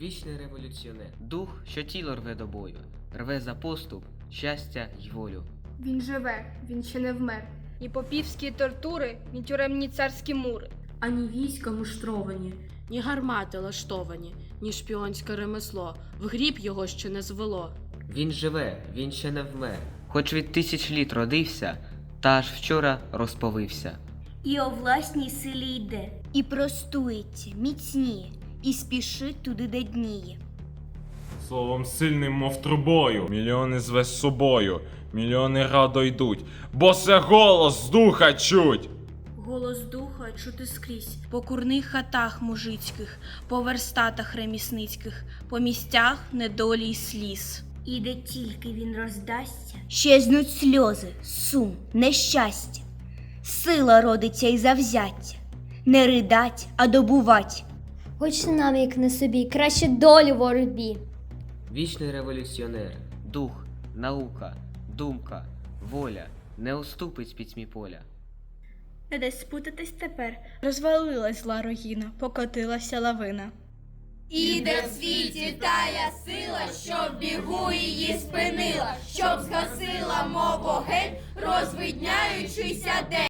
Вічний революціонер. Дух, що тіло рве до бою, рве за поступ, щастя й волю. Він живе, він ще не вмер. Ні попівські тортури, ні тюремні царські мури. Ані війська муштровані, Ні гармати лаштовані, ні шпіонське ремесло, в гріб його ще не звело. Він живе, він ще не вмер. Хоч від тисяч літ родився, та аж вчора розповився. І о власній силі йде. І простується, міцніє, і спішить туди, де дніє. Словом сильним, мов трубою. Мільйони зве з собою, мільйони радо йдуть, бо це голос з духа чуть. голос духа чути скрізь. По курних хатах мужицьких, по верстатах ремісницьких, по місцях недолі й сліз. І де тільки він роздасться, Щезнуть сльози, сум, нещастя. Сила родиться і завзяття. Не ридать, а добувать. Хоч нам, як на собі, краще долю в боротьбі. Вічний революціонер. Дух, наука, думка, воля не уступить пітьмі поля. не дасть спутатись тепер. Розвалилась зла рогіна, покотилася лавина. Іде в світі тая сила, щоб бігу її спинила, щоб згасила мов вогонь, розвидняючийся день.